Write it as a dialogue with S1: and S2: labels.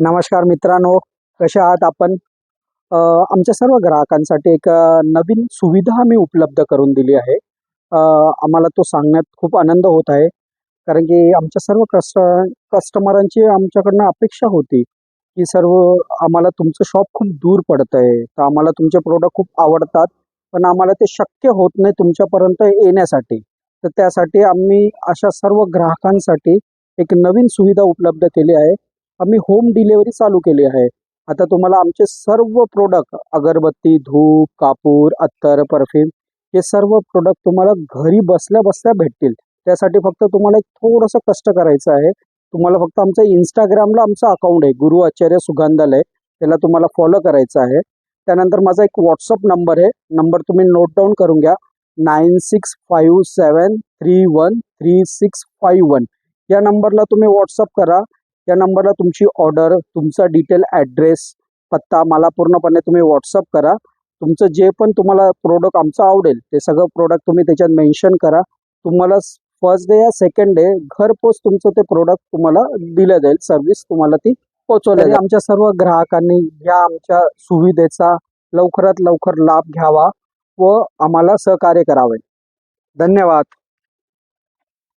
S1: नमस्कार मित्रांनो कशा आहात आपण? आमच्या सर्व ग्राहकांसाठी एक नवीन सुविधा आम्ही उपलब्ध करून दिली आहे. आम्हाला तो सांगण्यात खूप आनंद होत आहे. कारण की आमच्या सर्व कस्ट कस्टमरांची आमच्याकडनं अपेक्षा होती की सर्व आम्हाला तुमचं शॉप खूप दूर पडतं आहे तर आम्हाला तुमचे प्रोडक्ट खूप आवडतात. पण आम्हाला ते शक्य होत नाही तुमच्यापर्यंत येण्यासाठी. तर त्यासाठी आम्ही अशा सर्व ग्राहकांसाठी एक नवीन सुविधा उपलब्ध केली आहे. आम्ही होम डिलेवरी चालू केली आहे. आता तुम्हाला आमचे सर्व प्रोडक्ट अगरबत्ती धूप कापूर अत्तर परफ्यूम हे सर्व प्रोडक्ट तुम्हाला घरी बसल्या बसल्या भेटतील. त्यासाठी फक्त तुम्हाला एक थोडंसं कष्ट करायचं आहे. तुम्हाला फक्त आमचं इंस्टाग्रामला आमचं अकाउंट आहे गुरु आचार्य सुगंधालय. त्याला तुम्हाला फॉलो करायचं आहे. त्यानंतर माझा एक व्हॉट्सअप नंबर आहे. नंबर तुम्ही नोट डाऊन करून घ्या. Nine six five seven three one three six five one. या नंबरला तुम्ही व्हॉट्सअप करा. या नंबरला तुमची ऑर्डर तुमचा डिटेल ॲड्रेस पत्ता मला पूर्णपणे तुम्ही व्हॉट्सअप करा. तुमचं जे पण तुम्हाला प्रोडक्ट आमचं आवडेल ते सगळं प्रोडक्ट तुम्ही त्याच्यात मेन्शन करा. तुम्हाला फर्स्ट डे या सेकंड डे घरपोच तुमचं ते प्रोडक्ट तुम्हाला दिलं जाईल सर्व्हिस तुम्हाला ती पोचवली आमच्या सर्व ग्राहकांनी या आमच्या सुविधेचा लवकरात लवकर लाभ घ्यावा व आम्हाला सहकार्य करावे. धन्यवाद.